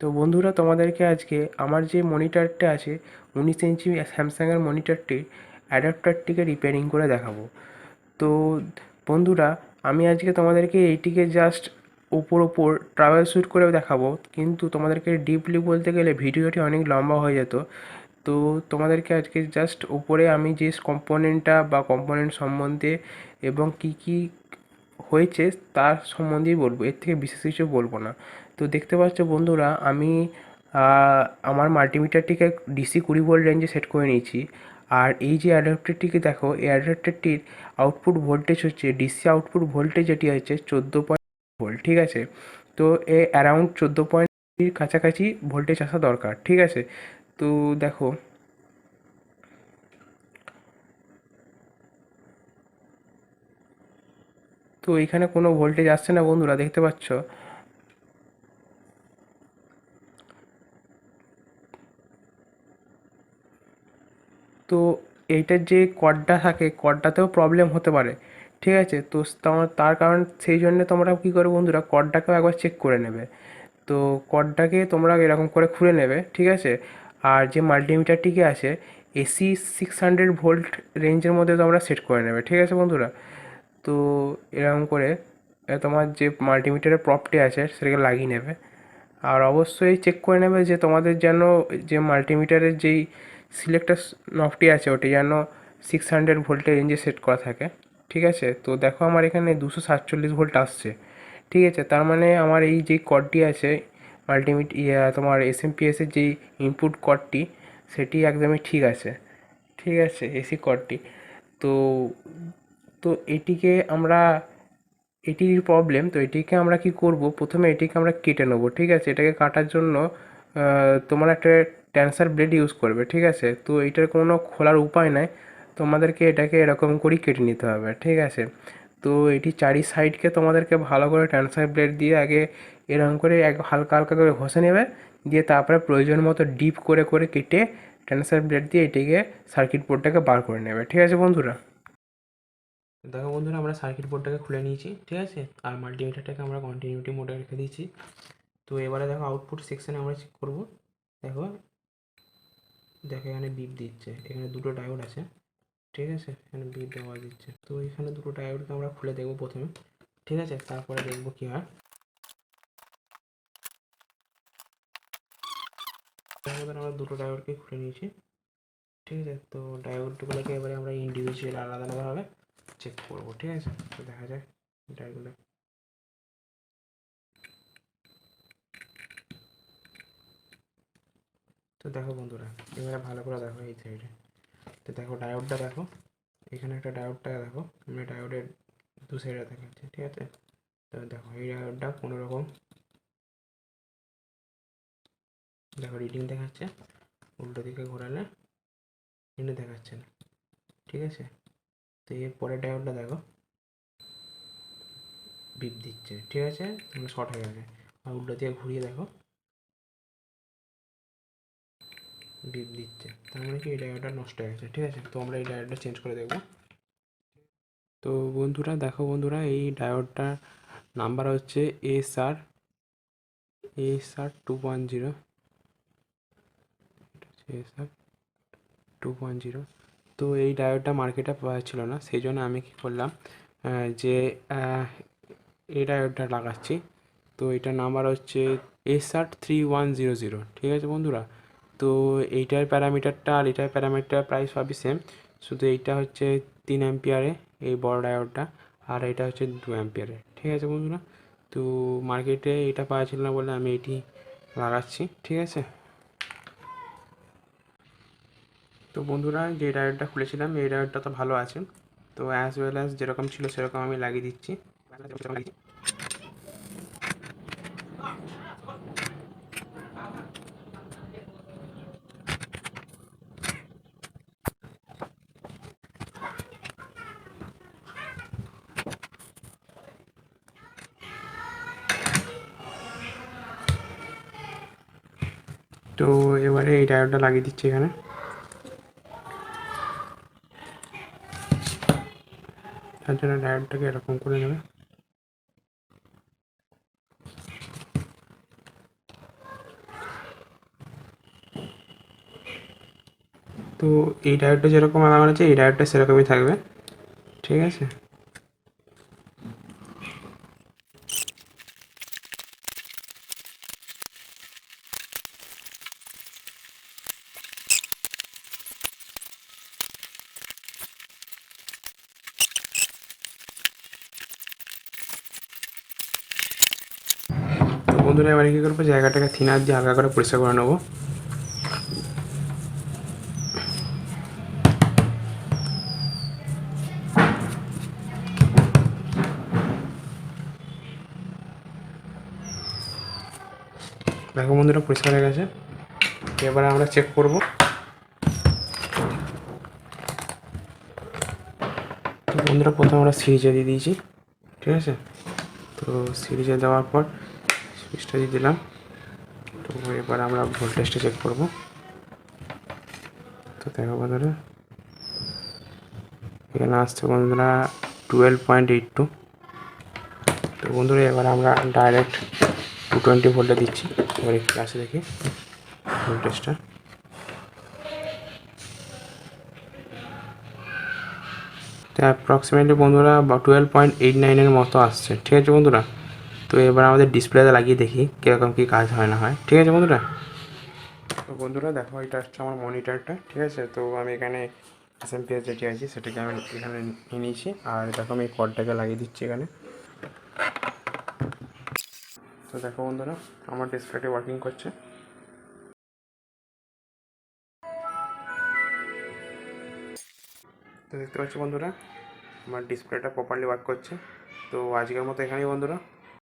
তো বন্ধুরা, তোমাদেরকে আজকে আমার যে মনিটরটা আছে, উনিশ ইঞ্চি স্যামসাংয়ের মনিটরটির অ্যাডাপ্টারটিকে রিপেয়ারিং করে দেখাবো। তো বন্ধুরা, আমি আজকে তোমাদেরকে এইটিকে জাস্ট ওপর ওপর ট্রাভেল শ্যুট করে দেখাবো, কিন্তু তোমাদেরকে ডিপলি বলতে গেলে ভিডিওটি অনেক লম্বা হয়ে যেত। তো তোমাদেরকে আজকে জাস্ট উপরে আমি যে কম্পোনেন্টটা বা কম্পোনেন্ট সম্বন্ধে এবং কি কি হয়েছে, তার সম্বন্ধেই বলব। এর থেকে বিশেষ কিছু বলব না। তো দেখতে পাচ্ছ বন্ধুরা, আমি আমার মাল্টিমিটারটিকে ডিসি কুড়ি ভোল্ট রেঞ্জে সেট করে নিয়েছি। আর এই যে অ্যাডাপ্টারটিকে দেখো, এই অ্যাডাপ্টারটির আউটপুট ভোল্টেজ হচ্ছে ডিসি আউটপুট ভোল্টেজ যেটি হচ্ছে চোদ্দ পয়েন্ট ভোল্ট ঠিক আছে? তো এ অ্যারাউন্ড চোদ্দ পয়েন্টের কাছাকাছি ভোল্টেজ আসা দরকার, ঠিক আছে? তো দেখো তো এখানে কোনো ভোল্টেজ আসছে না বন্ধুরা, দেখতে পাচ্ছ? তো এইটার যে কর্ডটা থাকে কর্ডটাতেও প্রবলেম হতে পারে, ঠিক আছে? তো তার কারণ সেই জন্য তোমরা কী করো বন্ধুরা কর্ডটাকেও একবার চেক করে নেবে। তো কর্ডটাকে তোমরা এরকম করে খুলে নেবে, ঠিক আছে? আর যে মাল্টিমিটারটিকে আছে এসি সিক্স হান্ড্রেড ভোল্ট রেঞ্জের মধ্যে তোমরা সেট করে নেবে, ঠিক আছে বন্ধুরা? তো এরকম করে তোমার যে মাল্টিমিটারের প্রপটি আছে, সেটাকে লাগিয়ে নেবে। আর অবশ্যই চেক করে নেবে যে তোমাদের যেন যে মাল্টিমিটারের যেই সিলেক্টার নবটি আছে, ওটি যেন সিক্স হান্ড্রেড ভোল্টের রেঞ্জে সেট করা থাকে। ঠিক আছে? তো দেখো আমার এখানে দুশো সাতচল্লিশ ভোল্ট আসছে। ঠিক আছে? তার মানে আমার এই যে কর্ডটি আছে মাল্টিমিট ইয়া, তোমার এস এম পি এসের যেই ইনপুট কর্ডটি সেটি একদমই ঠিক আছে। ঠিক আছে? এসি কর্ডটি তো তো এটিকে আমরা, এটির প্রবলেম তো এটিকে আমরা কি করব? প্রথমে এটিকে আমরা কেটে নেব, ঠিক আছে? এটাকে কাটার জন্য তোমার একটা ট্যান্সার ব্লেড ইউজ করবে, ঠিক আছে? তো এটার কোনো খোলার উপায় নাই। তোমাদেরকে এটাকে এরকম করেই কেটে নিতে হবে, ঠিক আছে? তো এটি চারি সাইডকে তোমাদেরকে ভালো করে ট্যান্সার ব্লেড দিয়ে আগে এরকম করে এক, হালকা হালকা করে ঘষে নেবে। দিয়ে তারপরে প্রয়োজন মতো ডিপ করে করে কেটে ট্যান্সার ব্লেড দিয়ে এটিকে সার্কিট বোর্ডটাকে বার করে নেবে, ঠিক আছে বন্ধুরা? দেখো বন্ধুরা, আমরা সার্কিট বোর্ডটাকে খুলে নিয়েছি, ঠিক আছে? আর মাল্টিমিটারটাকে আমরা কন্টিনিউটি মোডে রেখে দিয়েছি। তো এবারে দেখো আউটপুট সেকশানে আমরা চেক করব। দেখো দেখো এখানে বিপ দিচ্ছে। এখানে দুটো ডায়োড আছে, ঠিক আছে? এখানে বিপ দেওয়া দিচ্ছে। তো এখানে দুটো ডায়োডকে আমরা খুলে দেখব প্রথমে, ঠিক আছে? তারপরে দেখব কী হয়। এবার আমরা দুটো ডায়োডকে খুলে নিয়েছি, ঠিক আছে? তো ডায়োডগুলোকে এবারে আমরা ইন্ডিভিজুয়াল আলাদা আলাদাভাবে চেক করব, ঠিক আছে? তো দেখা যায় ডায়োডগুলো তো দেখো বন্ধুরা, এবারে ভালো করে দেখো এই সাইডে তো দেখো ডায়োডটা দেখো, এখানে একটা ডায়োডটা দেখো আমরা ডায়োডের দু সাইডে দেখাচ্ছে, ঠিক আছে? তো দেখো এই ডায়োডটা কোনো রকম দেখো রিডিং দেখাচ্ছে, উল্টো দিকে ঘোরালে কিন্তু দেখাচ্ছে না, ঠিক আছে? তো এর পরের ডায়োডটা দেখো। বিপ দিচ্ছে, ঠিক আছে? তুমি শর্ট হয়ে গেছে। আর উল্টো দিকে ঘুরিয়ে দেখো। বিপ দিচ্ছে। তার মানে কি? এই ডায়োডটা নষ্ট হয়ে গেছে, ঠিক আছে? তো আমরা এই ডায়োডটা চেঞ্জ করে দেখব। তো বন্ধুরা, দেখো বন্ধুরা, এই ডায়োডটার নাম্বার হচ্ছে S R S R two one zero S R two point zero তো এই ডায়োডটা মার্কেটে পাওয়া ছিল না। সেই জন্য আমি কী করলাম যে এই ডায়োডটা লাগাচ্ছি। তো এটার নাম্বার হচ্ছে এস আট থ্রি ওয়ান জিরো জিরো ঠিক আছে বন্ধুরা? তো এইটার প্যারামিটারটা আর এটার প্যারামিটার প্রায় সবই সেম শুধু এইটা হচ্ছে তিন অ্যাম্পিয়ারে এই বড় ডায়োডটা, আর এটা হচ্ছে দু অ্যাম্পিয়ারে ঠিক আছে বন্ধুরা? তো মার্কেটে এটা পাওয়া ছিল না বলে আমি এটি লাগাচ্ছি, ঠিক আছে? তো বন্ধুরা, যে ডায়োডটা খুলেছিলাম, এই ডায়োডটা তো ভালো আছে। তো অ্যাজ ওয়েল অ্যাজ যেরকম ছিল, সেরকম আমি লাগিয়ে দিচ্ছি। তো এবারে এই ডায়োডটা লাগিয়ে দিচ্ছি এখানে। তার জন্য ডায়েটটাকে এরকম করে নেবে। তো এই ডায়েটটা যেরকম আমার আছে এই ডায়েটটা সেরকমই থাকবে। ঠিক আছে? বন্ধুরা, এবারে কী করব? জায়গাটাকে থিনার দিয়ে হালকা করে পরিষ্কার করে নেব। দেখো বন্ধুরা, পরিষ্কার হয়ে গেছে। এবারে আমরা চেক করব। বন্ধুরা, প্রথমে আমরা সিরিজে দিয়ে দিয়েছি, ঠিক আছে? তো সিরিজে দেওয়ার পর সুইচটা দিয়ে দিলাম। তো এবার আমরা ভোল্টেজটা চেক করব। তো দেখো বন্ধুরা, এখানে আসছে বন্ধুরা টুয়েলভ পয়েন্ট এইট টু তো বন্ধুরা, এবার আমরা ডাইরেক্ট টু টোয়েন্টি ভোল্টে দিচ্ছি। এবার একটু আসে দেখি ভোল্টেজটা তো অ্যাপ্রক্সিমেটলি বন্ধুরা টুয়েলভ পয়েন্ট এইট নাইনের মতো আসছে। ঠিক আছে বন্ধুরা? তো এবার আমাদের ডিসপ্লেতে লাগিয়ে দেখি কীরকম কী কাজ হয় না হয়। ঠিক আছে বন্ধুরা? তো বন্ধুরা দেখো, এটা হচ্ছে আমার মনিটরটা, ঠিক আছে? তো আমি এখানে এস এম পিএস যেটি আছে সেটাকে আমি এখানে নিয়ে নিয়েছি। আর দেখো, আমি কডটাকে লাগিয়ে দিচ্ছি এখানে। তো দেখো বন্ধুরা, আমার ডিসপ্লেটি ওয়ার্কিং করছে। তো দেখতে পাচ্ছ বন্ধুরা, আমার ডিসপ্লেটা প্রপারলি ওয়ার্ক করছে। তো আজকের মতো এখানেই বন্ধুরা।